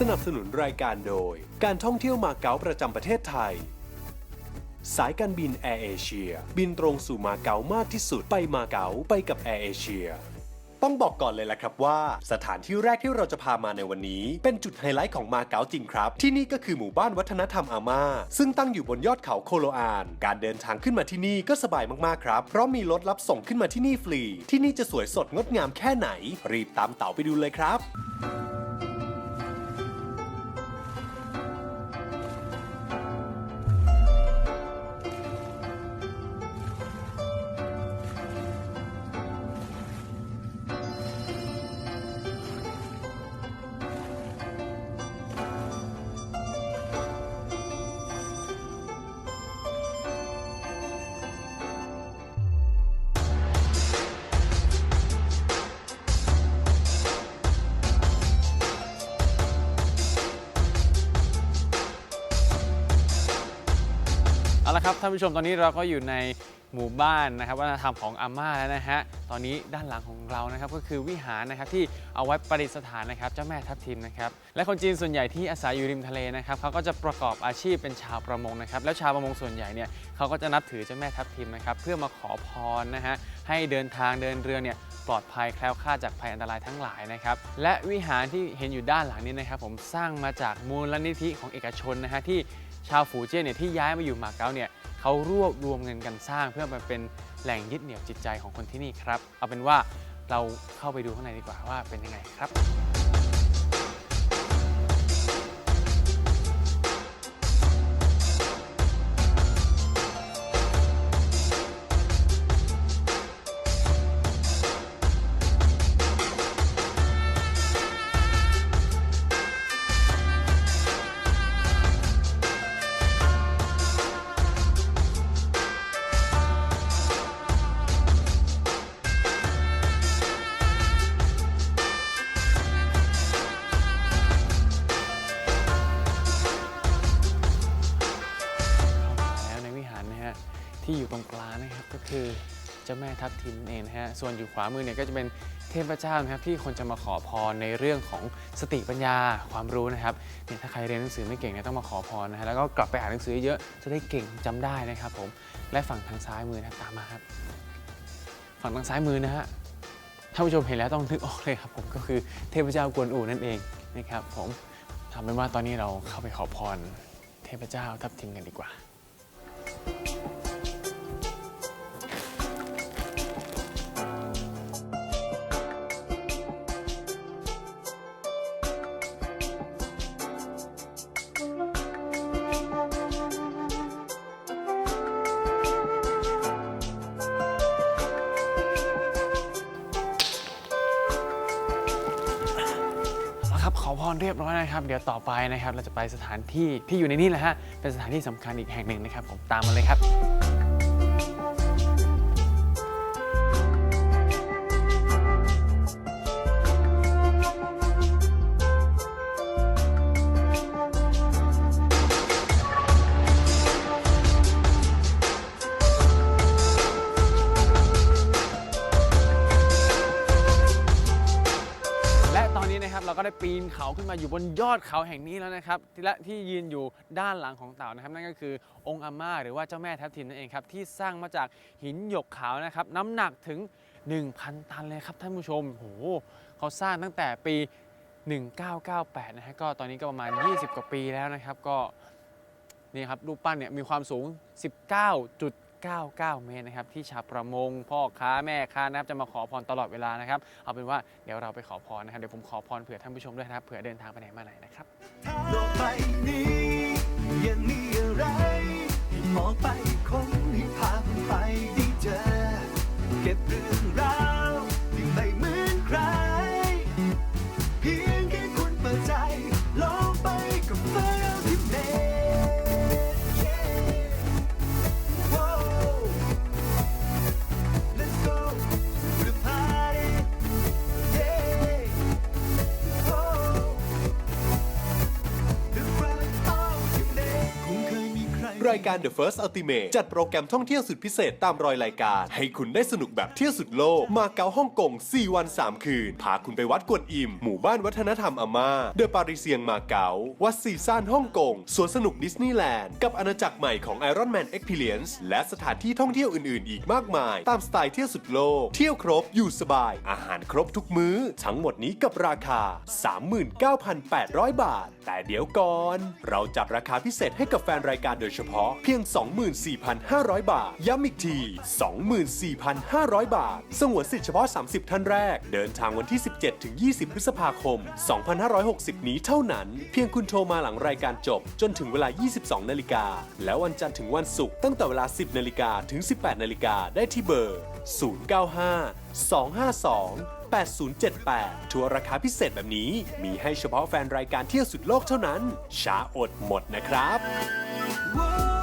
สนับสนุนรายการโดย การท่องเที่ยวมาเก๊าประจำประเทศไทย สายการบินแอร์เอเชียบินตรงสู่มาเก๊ามากที่สุดไปมาเก๊าไปกับแอร์เอเชียต้องบอกก่อนเลยละครับว่า สถานที่แรกที่เราจะพามาในวันนี้ เป็นจุดไฮไลท์ของมาเก๊าจริงครับ ที่นี่ก็คือหมู่บ้านวัฒนธรรมอาม่า ซึ่งตั้งอยู่บนยอดเขาโคโลอาน การเดินทางขึ้นมาที่นี่ก็สบายมากๆครับ เพราะมีรถรับส่งขึ้นมาที่นี่ฟรี ที่นี่จะสวยสดงดงามแค่ไหน รีบตามเต๋าไปดูเลยครับ ครับท่านผู้ชมตอนนี้เราก็อยู่ในหมู่บ้านนะครับวัฒนธรรมของอาม่าแล้วนะฮะตอนนี้ด้านหลังของเรานะครับก็คือวิหารนะครับที่เอาไว้ประดิษฐานนะครับเจ้าแม่ทับทิมนะครับและคนจีนส่วนใหญ่ที่อาศัยอยู่ริมทะเลนะครับเขาก็จะประกอบอาชีพเป็นชาวประมงนะครับแล้วชาวประมงส่วนใหญ่เนี่ยเขาก็จะนับถือเจ้าแม่ทับทิมนะครับเพื่อมาขอพรนะฮะให้เดินทางเดินเรือเนี่ยปลอดภัยแคล้วคลาดจากภัยอันตรายทั้งหลายนะครับและวิหารที่เห็นอยู่ด้านหลังนี้นะครับผมสร้างมาจากมูลนิธิของเอกชนนะฮะที่ ชาวฝูเจี้ยนเนี่ยที่ย้ายมาอยู่มาเก๊าเนี่ยเขารวบรวมเงินกันสร้าง เพื่อมาเป็นแหล่งยึดเหนี่ยวจิตใจของคนที่นี่ครับ เอาเป็นว่าเราเข้าไปดูข้างในดีกว่าว่าเป็นยังไงครับ ที่อยู่ตรงกลางนะครับก็คือเจ้าแม่ทับทิมเองนะฮะส่วนอยู่ขวามือเนี่ยก็จะเป็นเทพเจ้านะครับที่คนจะมาขอพรในเรื่องของสติปัญญาความรู้นะครับเนี่ยถ้าใครเรียนหนังสือไม่เก่งเนี่ยต้องมาขอพรนะฮะแล้วก็กลับไปอ่านหนังสือเยอะจะได้เก่งจำได้นะครับผมและฝั่งทางซ้ายมือนะครับตามมาครับ ฝั่งทางซ้ายมือนะฮะท่านผู้ชมเห็นแล้วต้องนึกออกเลยครับผมก็คือเทพเจ้ากวนอูนั่นเองนะครับผมทำเป็นว่าตอนนี้เราเข้าไปขอพร เทพเจ้าทับทิมกันดีกว่าเอาละครับขอพรเรียบร้อยนะครับ เดี๋ยวต่อไปนะครับ เราจะไปสถานที่ที่อยู่ในนี้แหละฮะเป็นสถานที่สำคัญอีกแห่งหนึ่งนะครับ ผมตามมาเลยครับ นะครับเราก็ได้ปีนเขาขึ้นมาอยู่บนยอดเขาแห่งนี้แล้วนะครับที่และที่ยืนอยู่ด้านหลังของเต่านะครับ นั่นก็คือองค์อาม่าหรือว่าเจ้าแม่ทับทิมนั่นเองครับที่สร้างมาจากหินหยกขาวนะครับน้ำหนักถึง 1,000 ตันเลยครับท่านผู้ชมโหเขาสร้างตั้งแต่ปี 1998 นะฮะก็ตอนนี้ก็ประมาณ 20 กว่าปีแล้วนะครับก็นี่ครับรูปปั้นเนี่ยมีความสูง 99 เมตรนะครับที่ชาวประมง พ่อค้าแม่ค้านะครับจะมาขอพรตลอดเวลานะครับ เอาเป็นว่าเดี๋ยวเราไปขอพรนะครับเดี๋ยวผมขอพรเผื่อท่านผู้ชมด้วยนะครับเผื่อเดินทางไปไหนมาไหนนะครับ โลกใบนี้ยังมีายการ The First Ultimate จัดโปรแกรมท่องเที่ยวสุดพิเศษตามรอยรายการ ให้คุณได้สนุกแบบเที่ยวสุดโลก มาเก๊าฮ่องกง 4 วัน 3 คืน พาคุณไปวัดกวนอิม หมู่บ้านวัฒนธรรมอาม่า เดอะปาริเซียงมาเก๊า วัดซีซานฮ่องกง สวนสนุกดิสนีย์แลนด์ กับอาณาจักรใหม่ของ Iron Man Experience และสถานที่ท่องเที่ยวอื่นๆ อีกมากมาย ตามสไตล์เที่ยวสุดโลก เที่ยวครบ อยู่สบาย อาหารครบทุกมื้อ ทั้งหมดนี้กับราคา 39,800 บาท แต่เดี๋ยวก่อน เราจัดราคาพิเศษให้กับแฟนรายการโดยเฉพาะเพียง 24,500 บาท ย้ำอีกที 24,500 บาท สงวนสิทธิ์เฉพาะ 30 ท่านแรก เดินทางวันที่ 17ถึง20 พฤษภาคม 2560 นี้เท่านั้น เพียงคุณโทรมาหลังรายการจบ จนถึงเวลา 22 นาฬิกา แล้ววันจันทร์ถึงวันศุกร์ตั้งแต่เวลา 10 นาฬิกาถึง 18 นาฬิกาได้ที่เบอร์ 095 252 8078 ทัวร์ราคาพิเศษแบบนี้ มีให้เฉพาะแฟนรายการเที่ยวสุดโลกเท่านั้น ช้าอดหมดนะครับ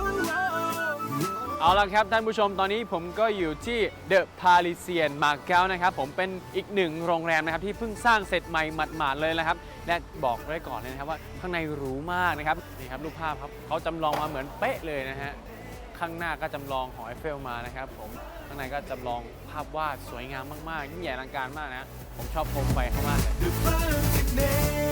เอาละครับท่านผู้ชมตอนนี้ผมก็อยู่ที่เดอะพาริเซียนมาเก๊านะครับผมเป็นอีกหนึ่งโรงแรมนะครับที่เพิ่งสร้างเสร็จใหม่หมาดๆเลยนะครับ และบอกไว้ก่อนเลยนะครับว่าข้างในหรูมากนะครับนี่ครับรูปภาพครับเขาจำลองมาเหมือนเป๊ะเลยนะฮะข้างหน้าก็จำลองหอไอเฟลมานะครับผมข้างในก็จำลองภาพวาดสวยงามมากๆยิ่งใหญ่อลังการมากนะผมชอบโคมไฟเขามากเลย The perfect name